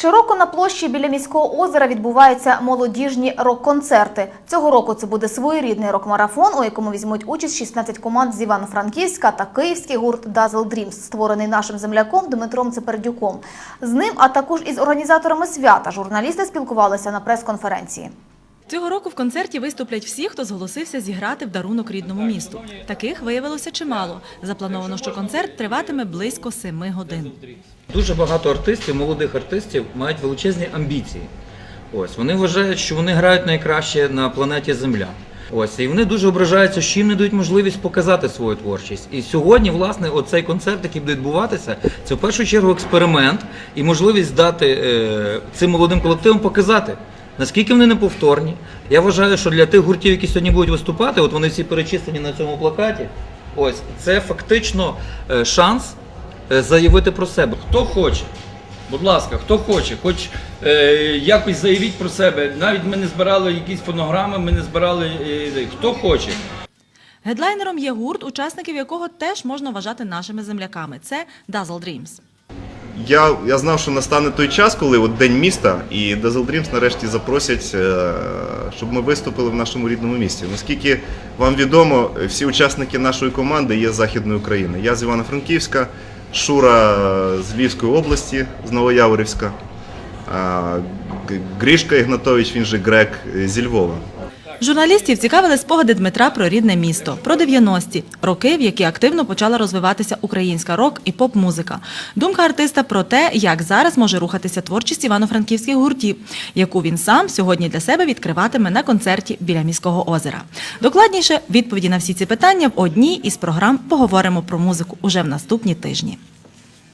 Щороку на площі біля міського озера відбуваються молодіжні рок-концерти. Цього року це буде своєрідний рок-марафон, у якому візьмуть участь 16 команд з Івано-Франківська та київський гурт Dazzle Dreams, створений нашим земляком Дмитром Цепердюком. З ним, а також із організаторами свята, журналісти спілкувалися на прес-конференції. Цього року в концерті виступлять всі, хто зголосився зіграти в дарунок рідному місту. Таких виявилося чимало. Заплановано, що концерт триватиме близько семи годин. Дуже багато артистів, молодих артистів, мають величезні амбіції. Ось вони вважають, що вони грають найкраще на планеті Земля. Ось і вони дуже ображаються, що їм не дають можливість показати свою творчість. І сьогодні, власне, оцей концерт, який буде відбуватися, це в першу чергу експеримент і можливість дати е, цим молодим колективам показати. Наскільки вони неповторні? Я вважаю, що для тих гуртів, які сьогодні будуть виступати, от вони всі перечислені на цьому плакаті. Ось це фактично е, шанс заявити про себе. Хто хоче, будь ласка, хто хоче, хоч е, якось заявіть про себе. Навіть ми не збирали якісь фонограми, ми не збирали е, хто хоче. Гедлайнером є гурт, учасників якого теж можна вважати нашими земляками. Це Dazzle Dreams. Я, я знав, що настане той час, коли от День міста, і Dazzle Dreams нарешті запросять, е, щоб ми виступили в нашому рідному місті. Наскільки вам відомо, всі учасники нашої команди є з Західної України. Я з Івано-Франківська, Шура з Львівської області, з Новояворівська, Грішка Ігнатович, він же Грек зі Львова. Журналістів цікавили спогади Дмитра про рідне місто, про 90-ті, роки, в які активно почала розвиватися українська рок і поп-музика. Думка артиста про те, як зараз може рухатися творчість івано-франківських гуртів, яку він сам сьогодні для себе відкриватиме на концерті біля міського озера. Докладніше відповіді на всі ці питання в одній із програм поговоримо про музику уже в наступні тижні.